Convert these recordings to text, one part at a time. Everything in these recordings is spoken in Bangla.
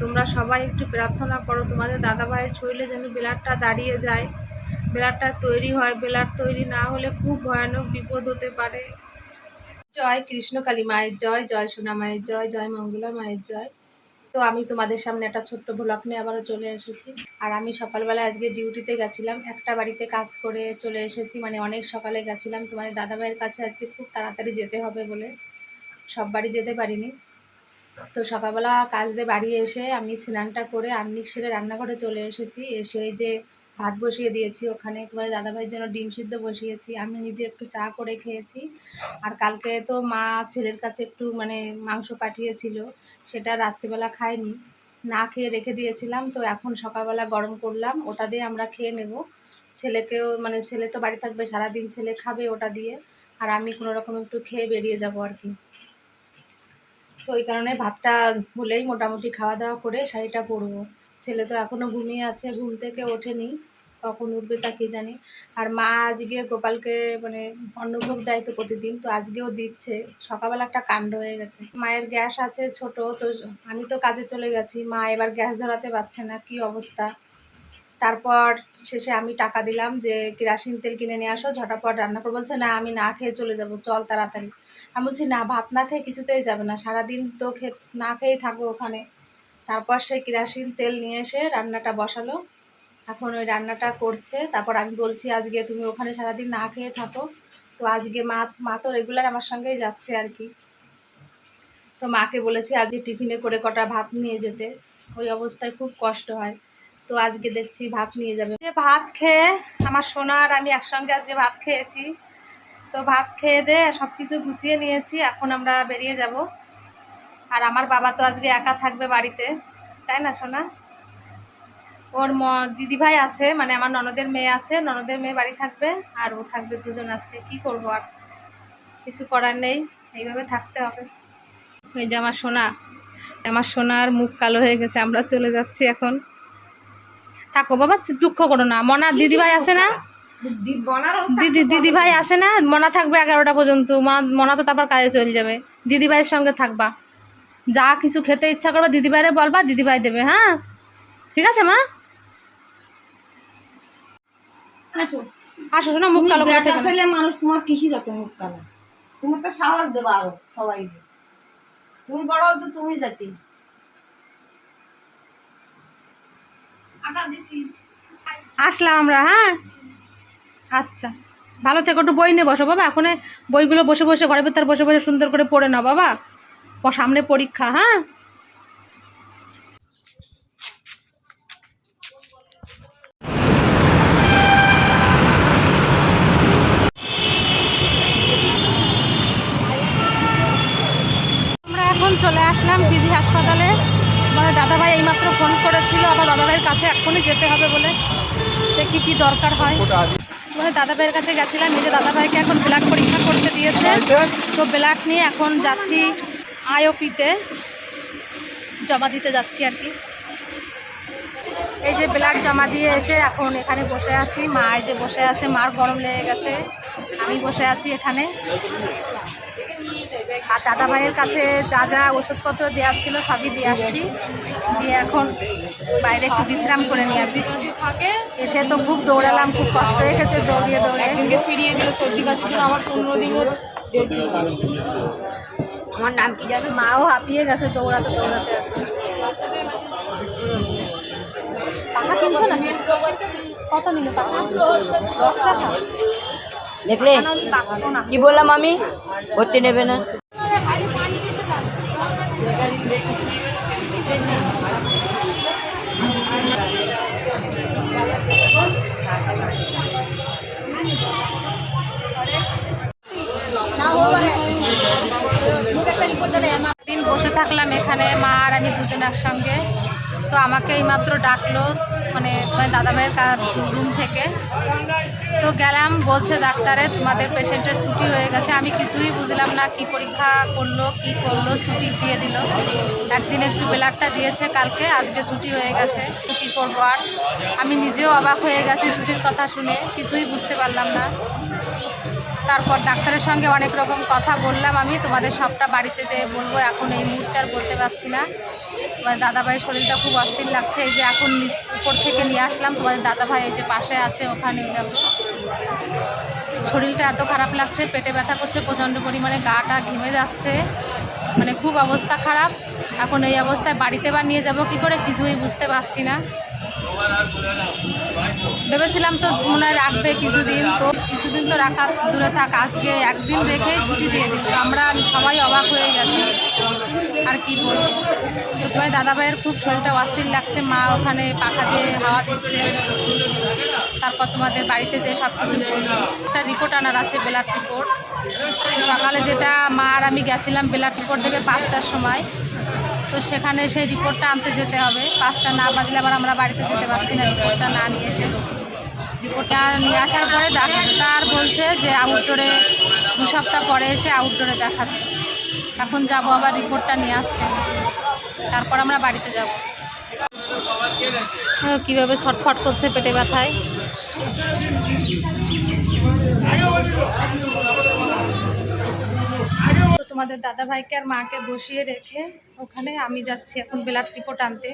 তোমরা সবাই একটু প্রার্থনা করো, তোমাদের দাদা ভাইয়ের শরীরে যেন ব্লাডটা দাঁড়িয়ে যায়। ব্লাডটা তৈরি হয়, ব্লাড তৈরি না হলে খুব ভয়ানক বিপদ হতে পারে। জয় কৃষ্ণকালী মায়ের জয় জয় সোনা মায়ের জয় জয় মঙ্গলা মায়ের জয়। তো আমি তোমাদের সামনে একটা ছোট্ট ব্লগ নিয়ে আবারও চলে এসেছি। আর আমি সকালবেলা আজকে ডিউটিতে গেছিলাম, একটা বাড়িতে কাজ করে চলে এসেছি মানে অনেক সকালে গেছিলাম। তোমাদের দাদাভাইয়ের কাছে আজকে খুব তাড়াতাড়ি যেতে হবে বলে। সব বাড়ি যেতে পারিনি। তো সকালবেলা কাজ দিয়ে বাড়ি এসে আমি স্নানটা করে আমনিক সেরে রান্নাঘরে চলে এসেছি। এসে যে ভাত বসিয়ে দিয়েছি, ওখানে তোমার দাদাভাইয়ের জন্য ডিম সিদ্ধ বসিয়েছি। আমি নিজে একটু চা করে খেয়েছি। আর কালকে তো মা ছেলের কাছে একটু মানে মাংস পাঠিয়েছিল, সেটা রাত্রিবেলা খাইনি। না খেয়ে রেখে দিয়েছিলাম, তো এখন সকালবেলা গরম করলাম, ওটা দিয়ে আমরা খেয়ে নেব। ছেলেকেও মানে ছেলে তো বাড়ি থাকবে, সারাদিন ছেলে খাবে ওটা দিয়ে। আর আমি কোনো রকম একটু খেয়ে বেরিয়ে যাব আর কি। তো ওই কারণে ভাতটা হলেই মোটামুটি খাওয়া দাওয়া করে শাড়িটা পরবো। ছেলে তো এখনও ঘুমিয়ে আছে, ঘুম থেকে ওঠেনি, কখন উঠবে তা কে জানি। আর মা আজকে গোপালকে মানে অন্নভোগ দেয় তো প্রতিদিন, তো আজকেও দিচ্ছে। সকালবেলা একটা কাণ্ড হয়ে গেছে। মায়ের গ্যাস আছে ছোট, তো আমি তো কাজে চলে গেছি, মা এবার গ্যাস ধরাতে পারছে না, কি অবস্থা? তারপর শেষে আমি টাকা দিলাম যে, কেরাসিন তেল কিনে নিয়ে আসো, ঝটাপট রান্না করে বলছে, না, আমি না খেয়ে চলে যাব, চল তাড়াতাড়ি। আমি বলছি, না, ভাত না খেয়ে কিছুতেই যাবে না, সারাদিন তো খে না খেয়েই থাকব ওখানে। তারপর সে কেরাসিন তেল নিয়ে এসে রান্নাটা বসালো। এখন ওই রান্নাটা করছে। তারপর আমি বলছি, আজকে তুমি ওখানে সারাদিন না খেয়ে থাকো। তো আজকে মা মা তো রেগুলার আমার সঙ্গেই যাচ্ছে আর কি। তো মাকে বলেছি, আজকে টিফিনে করে কটা ভাত নিয়ে যেতে। ওই অবস্থায় খুব কষ্ট হয়। তো আজকে দেখছি ভাত নিয়ে যাবে। যে ভাত খেয়ে আমার সোনার আমি একসঙ্গে আজকে ভাত খেয়েছি। তো ভাত খেয়ে দে সব কিছু গুছিয়ে নিয়েছি, এখন আমরা বেরিয়ে যাব। আর আমার বাবা তো আজকে একা থাকবে বাড়িতে, তাই না সোনা? ওর ম, দিদিভাই আছে মানে আমার ননদের মেয়ে আছে, ননদের মেয়ে বাড়ি থাকবে, আর ও থাকবে দুজন আজকে। কি করব আর? কিছু করার নেই, এইভাবে থাকতে হবে। ওই যে আমার সোনা, আমার সোনার মুখ কালো হয়ে গেছে, আমরা চলে যাচ্ছি এখন। থাকো বাবা দুঃখ করো না। মনার দিদিভাই আছে না? দিদি দিদি ভাই আসে না? মনা থাকবে এগারোটা পর্যন্ত। মনা মনা তো তারপর কাজে চলে যাবে। দিদি ভাইয়ের সঙ্গে থাকবা। যা কিছু খেতে ইচ্ছা করবে দিদি ভাইরে বলবা দিদি ভাই দেবে হ্যাঁ? ঠিক আছে মা? আসো। শোনা মুখ কালো করে মানুষ তোমার কিসি যত মুখ কালো? তুমি তো সাহস দেবা আরও সবাই তুমি বড় তো তুমি জাতি। আসলাম আমরা হ্যাঁ? আচ্ছা। ভালো থেকো, একটু বই নিয়ে বসো বাবা। এখন বইগুলো বসে বসে, ঘরের ভেতর বসে বসে সুন্দর করে পড়ে নাও বাবা। সামনে পরীক্ষা হ্যাঁ? আমরা এখন চলে আসলাম পিজি হাসপাতালে। মানে দাদাভাই এইমাত্র ফোন করেছিল আবার দাদাভাইয়ের কাছে এখনই যেতে হবে বলে। দেখি কি দরকার হয়। মানে দাদাভাইয়ের কাছে গেছিলাম, এই যে দাদাভাইকে এখন ব্লাড পরীক্ষা করতে দিয়েছে। তো ব্লাড নিয়ে এখন যাচ্ছি আইওপিতে, জমা দিতে যাচ্ছি আর কি। এই যে ব্লাড জমা দিয়ে এসে এখন এখানে বসে আছি। মা এই যে বসে আছে, মার গরম লেগে গেছে। আমি বসে আছি এখানে। আর দাদা ভাইয়ের কাছে যা যা ওষুধপত্র দেওয়ার ছিল সবই দিয়ে আসছি। দিয়ে এখন বাইরে একটু বিশ্রাম করে নিয়ে আসি থাকে এসে তো খুব দৌড়ালাম খুব কষ্ট হয়ে গেছে দৌড়িয়ে। দৌড়ে ফিরিয়ে দিল সর্দি কাশির জন্য আমার পনেরো দিনের ডেট আমার নাম কি জানো? মাও হাঁপিয়ে গেছে দৌড়াতে দৌড়াতে আজকে টাকা কিনছো না কত নিল টাকা দশ টাকা? দেখলে? কি বললাম আমি? ভর্তি নেবে না। Gracias. এখানে মা আর আমি দুজন একসঙ্গে। তো আমাকে এইমাত্র ডাকলো মানে মানে দাদাভাইয়ের রুম থেকে। তো গেলাম, বলছে ডাক্তারে, তোমাদের পেশেন্টের ছুটি হয়ে গেছে। আমি কিছুই বুঝলাম না, কি পরীক্ষা করল, কি করল, ছুটি দিয়ে দিল। একদিন একটু ব্লাডটা দিয়েছে কালকে, আজকে ছুটি হয়ে গেছে কী করব আর? আমি নিজেও অবাক হয়ে গেছি, ছুটির কথা শুনে, কিছুই বুঝতে পারলাম না। তারপর ডাক্তারের সঙ্গে অনেক রকম কথা বললাম আমি। তোমাদের সবটা বাড়িতে যেয়ে বলব, এখন এই মুহূর্তে আর বলতে পারছি না। তোমাদের দাদাভাইয়ের শরীরটা খুব অস্থির লাগছে, এই যে এখন উপর থেকে নিয়ে আসলাম। তোমাদের দাদাভাই এই যে পাশে আছে ওখানে দেখো। শরীরটা এত খারাপ লাগছে, পেটে ব্যথা করছে, প্রচণ্ড পরিমাণে গাটা ঘেমে যাচ্ছে। মানে খুব অবস্থা খারাপ। এখন এই অবস্থায় বাড়িতে বা নিয়ে যাব কি করে কিছুই বুঝতে পারছি না। ভেবেছিলাম তো মনে রাখবে কিছুদিন, তো কিছুদিন তো রাখা, দূরে থাক, আজকে একদিন রেখেই ছুটি দিয়ে দিল। আমরা সবাই অবাক হয়ে গেছি। আর কি বলব? তোমার দাদাভাইয়ের খুব শরীরটা অস্থির লাগছে, মা ওখানে পাখা দিয়ে হাওয়া দিচ্ছে। তারপর তোমাদের বাড়িতে যে সব কিছু একটা রিপোর্ট আনার আছে ব্লাড রিপোর্ট সকালে যেটা মা আর আমি গেছিলাম ব্লাড রিপোর্ট দেবে পাঁচটার সময়। তো সেখানে সেই রিপোর্টটা আনতে যেতে হবে। পাঁচটা না বাজলে আবার আমরা বাড়িতে যেতে পারছি না রিপোর্টটা না নিয়ে এসে। রিপোর্টটা নিয়ে আসার পরে ডাক্তার বলছে যে আউটডোরে দু সপ্তাহ পরে এসে আউটডোরে দেখাতে এখন যাব আবার রিপোর্টটা নিয়ে আসতে। তারপর আমরা বাড়িতে যাব। কীভাবে ছটফট করছে পেটে ব্যথায়? তোমাদের দাদা ভাইকে আর মাকে বসিয়ে রেখে ওখানে আমি যাচ্ছি এখন ব্লাড রিপোর্ট আনতে।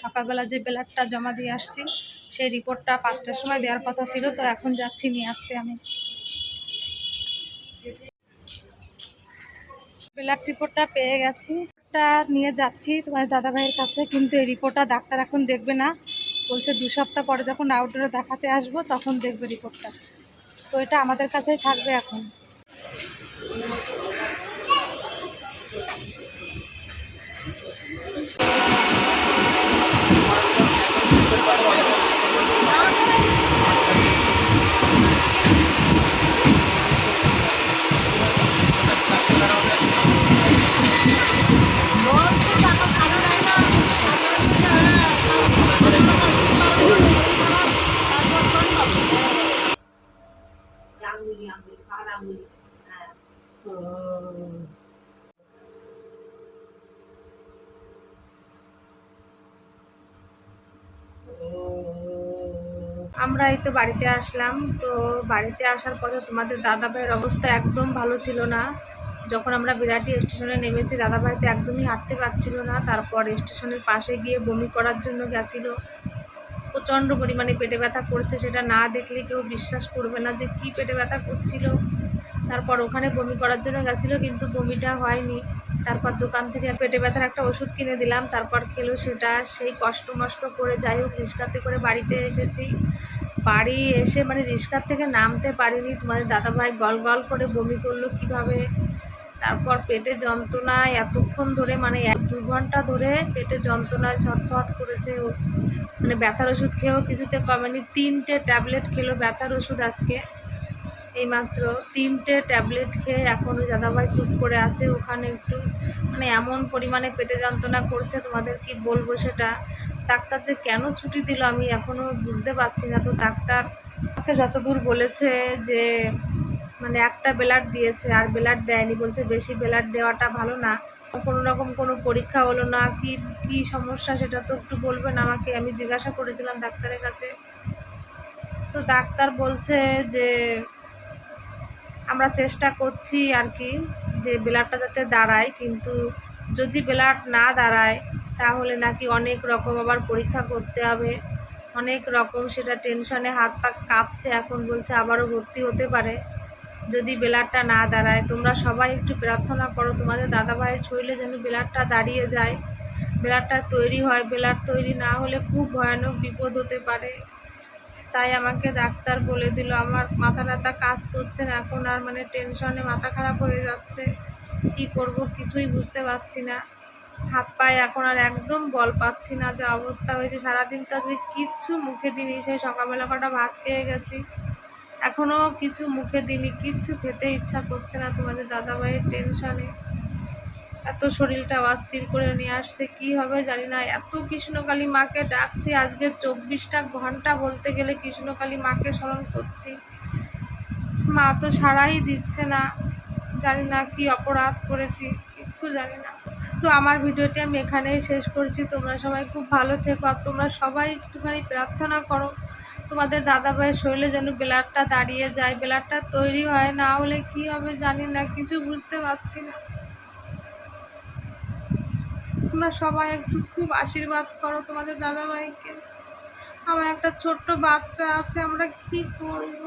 সকালবেলা যে ব্লাডটা জমা দিয়ে আসছি, সেই রিপোর্টটা পাঁচটার সময় দেওয়ার কথা ছিল, তো এখন যাচ্ছি নিয়ে আসতে আমি। ব্লাড রিপোর্টটা পেয়ে গেছি। রিপোর্টটা নিয়ে যাচ্ছি তোমার দাদা ভাইয়ের কাছে, কিন্তু এই রিপোর্টটা ডাক্তার এখন দেখবে না। বলছে দু সপ্তাহ পরে যখন আউটডোরে দেখাতে আসব, তখন দেখবে রিপোর্টটা তো এটা আমাদের কাছেই থাকবে এখন। আমরা এই তো বাড়িতে আসলাম। তো বাড়িতে আসার পরে তোমাদের দাদা ভাইয়ের অবস্থা একদম ভালো ছিল না। যখন আমরা বিরাটি স্টেশনে নেমেছি দাদা ভাই তো একদমই হাঁটতে পারছিল না। তারপর স্টেশনের পাশে গিয়ে বমি করার জন্য গেছিল। প্রচণ্ড পরিমাণে পেটে ব্যথা করছে। সেটা না দেখলে কেউ বিশ্বাস করবে না যে কি পেটে ব্যথা করছিল। তারপর ওখানে বমি করার জন্য গেছিল, কিন্তু বমিটা হয়নি। তারপর দোকান থেকে পেটে ব্যথার একটা ওষুধ কিনে দিলাম, তারপর খেলো সেটা। সেই কষ্ট মষ্ট করে যাই হোক রিক্সাতে করে বাড়িতে এসেছি। বাড়ি এসে মানে রিক্সার থেকে নামতে পারিনি তোমাদের দাদাভাই গল গল করে বমি করল কীভাবে? তারপর পেটে যন্ত্রণায় এতক্ষণ ধরে মানে এক দু ঘণ্টা ধরে পেটে যন্ত্রণায় ছটফট করেছে মানে ব্যথার ওষুধ খেয়েও কিছুতে কমেনি। তিনটে ট্যাবলেট খেলো, ব্যথার ওষুধ আজকে। এইমাত্র তিনটে ট্যাবলেট খেয়ে এখন ওই দাদাভাই চুপ করে আছে, ওখানে একটু মানে এমন পরিমাণে পেটে যন্ত্রণা করছে, তোমাদের কি বলব সেটা? ডাক্তার যে কেন ছুটি দিল আমি এখনও বুঝতে পারছি না। তো ডাক্তার যতদূর বলেছে যে মানে একটা ব্লাড দিয়েছে, আর ব্লাড দেয়নি, বলছে বেশি ব্লাড দেওয়াটা ভালো না, কোনো রকম কোনো পরীক্ষা হলো না, কি কি সমস্যা সেটা তো একটু বলবেন আমাকে, আমি জিজ্ঞাসা করেছিলাম ডাক্তারের কাছে। তো ডাক্তার বলছে যে আমরা চেষ্টা করছি আর কি যে ব্লাডটা যাতে দাঁড়ায়, কিন্তু যদি ব্লাড না দাঁড়ায়, তাহলে নাকি অনেক রকম আবার পরীক্ষা করতে হবে। অনেক রকম সেটা টেনশনে হাত পা কাঁপছে এখন বলছে আবারও ভর্তি হতে পারে। যদি ব্লাডটা না দাঁড়ায়, তোমরা সবাই একটু প্রার্থনা করো, তোমাদের দাদাভাইয়ের শরীরে যেন ব্লাডটা দাঁড়িয়ে যায়। ব্লাডটা তৈরি হয় ব্লাড তৈরি না হলে খুব ভয়ানক বিপদ হতে পারে। তাই আমাকে ডাক্তার বলে দিল, আমার মাথা ব্যথা কাজ করছে না, এখন আর মানে টেনশনে মাথা খারাপ হয়ে যাচ্ছে, কি করব কিছুই বুঝতে পারছি না। হাত পায়ে এখন আর একদম বল পাচ্ছি না, যা অবস্থা হয়েছে সারাদিন তো আজকে কিচ্ছু মুখে দিনি সেই সকালবেলা কটা ভাত খেয়ে গেছি। এখনও কিছু মুখে দিনি কিচ্ছু খেতে ইচ্ছা করছে না তোমাদের দাদাভাইয়ের টেনশনে এত শরীরটা অস্থির করে নিয়ে আসছে, কি হবে জানি না। এত কৃষ্ণকালী মাকে ডাকছি, আজকে চব্বিশটা ঘণ্টা বলতে গেলে কৃষ্ণকালী মাকে স্মরণ করছি। মা তো সারাই দিচ্ছে না, জানি না কি অপরাধ করেছি, কিচ্ছু জানি না। তো আমার ভিডিওটি আমি এখানেই শেষ করছি। তোমরা সবাই খুব ভালো থেকো, আর তোমরা সবাই একটুখানি প্রার্থনা করো, তোমাদের দাদা ভাইয়ের শরীরে যেন ব্লাডটা দাঁড়িয়ে যায়। ব্লাডটা তৈরি হয়, না হলে কি হবে জানি না, কিছু বুঝতে পারছি না। তোমরা সবাই একটু খুব আশীর্বাদ করো তোমাদের দাদাভাইকে। আমার একটা ছোট্ট বাচ্চা আছে, আমরা কি করব?